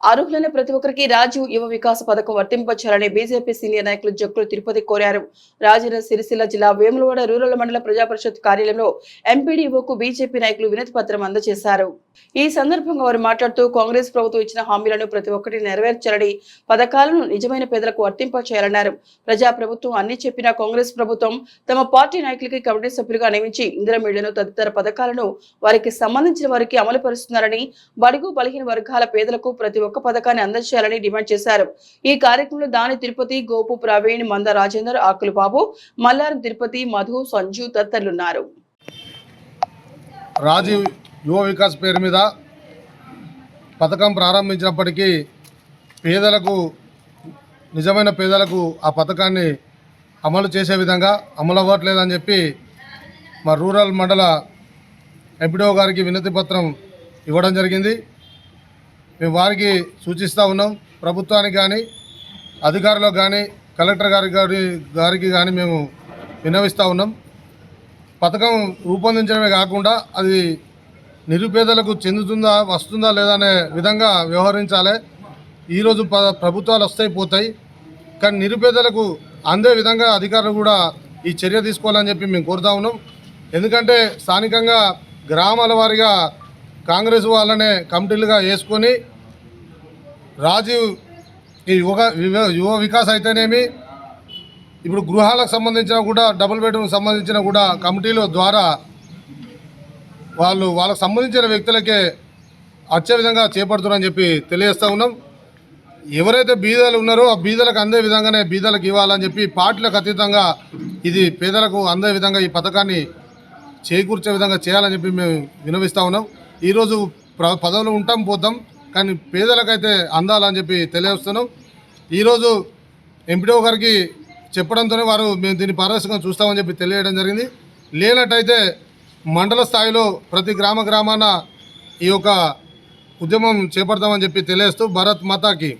అర్హులైన ప్రతి ఒక్కరికి రాజీవ్ యువ వికాస పథకం వర్తింపచేయాలని బీజేపీ సీనియర్ నాయకులు జక్కులు తిరుపతి కోరారు. రాజన్న సిరిసిల్ల జిల్లా వేములవాడ రూరల్ మండల ప్రజా పరిషత్ కార్యాలయంలో ఎంపీడీఓకు బీజేపీ నాయకులు వినతి పత్రం అందజేశారు. ఈ సందర్భంగా వారు మాట్లాడుతూ కాంగ్రెస్ ప్రభుత్వం ఇచ్చిన హామీలను ప్రతి ఒక్కటి నెరవేర్చాలని పథకాలను నిజమైన పేదలకు వర్తింపచేయాలన్నారు ప్రజా ప్రభుత్వం అన్ని చెప్పిన కాంగ్రెస్ ప్రభుత్వం తమ పార్టీ నాయకులకి కమిటీ సభ్యులుగా నియమించి ఇందిరా మిళ్ళను తదితర పథకాలను వారికి సంబంధించిన వారికి అమలు పరుస్తున్నారని బడుగు బలహీన వర్గాల పేదలకు ప్రతి ఒక్క పథకాన్ని అందజేయాలని డిమాండ్ చేశారు. ఈ కార్యక్రమంలో దాని తిరుపతి గోపు ప్రవీణ్ మంద రాజేందర్ ఆకులు బాబు మల్లారం తిరుపతి మధు సంజు తదితరులున్నారు. రాజీవ్ యువ వికాస్ పేరు మీద పథకం ప్రారంభించినప్పటికీ పేదలకు నిజమైన పేదలకు ఆ పథకాన్ని అమలు చేసే విధంగా అమలు అవ్వట్లేదని చెప్పి మా రూరల్ మండల ఎంపీడీఓ గారికి వినతి పత్రం ఇవ్వడం జరిగింది. మేము వారికి సూచిస్తూ ఉన్నాం. ప్రభుత్వానికి కానీ అధికారులకు కానీ కలెక్టర్ గారి గారి గారికి కానీ మేము విన్నవిస్తూ ఉన్నాం. పథకం రూపొందించడమే కాకుండా అది నిరుపేదలకు చెందుతుందా వస్తుందా లేదా అనే విధంగా వ్యవహరించాలి. ఈరోజు ప ప్రభుత్వాలు వస్తాయి పోతాయి. కానీ నిరుపేదలకు అందే విధంగా అధికారులు కూడా ఈ చర్య తీసుకోవాలని చెప్పి మేము కోరుతా ఉన్నాం. ఎందుకంటే స్థానికంగా గ్రామాల వారిగా కాంగ్రెస్ వాళ్ళనే కమిటీలుగా వేసుకొని రాజీవ్ ఈ యువ యువ- యువ వికాస్ అయితేనేమి ఇప్పుడు గృహాలకు సంబంధించిన కూడా డబుల్ బెడ్రూమ్కి సంబంధించిన కూడా కమిటీల ద్వారా వాళ్ళు వాళ్ళకు సంబంధించిన వ్యక్తులకే వచ్చే విధంగా చేపడుతున్నారని చెప్పి తెలియజేస్తూ ఉన్నాం. ఎవరైతే బీదలు ఉన్నారో ఆ బీదలకు అందే విధంగానే బీదలకు ఇవ్వాలని చెప్పి పార్టీలకు అతీతంగా ఇది పేదలకు అందే విధంగా ఈ పథకాన్ని చేకూర్చే విధంగా చేయాలని చెప్పి మేము వినవిస్తూ ఉన్నాం. ఈరోజు ప్ర పదవులు ఉంటాం పోతాం కానీ పేదలకైతే అందాలని చెప్పి తెలియజేస్తున్నాం. ఈరోజు ఎంపీడీఓ గారికి చెప్పడంతోనే వారు మేము దీన్ని పారదర్శకంగా చూస్తామని చెప్పి తెలియడం జరిగింది. లేనట్టయితే మండల స్థాయిలో ప్రతి గ్రామ గ్రామాన ఈ యొక్క ఉద్యమం చేపడతామని చెప్పి తెలియస్తూ భరత్ మాతాకి.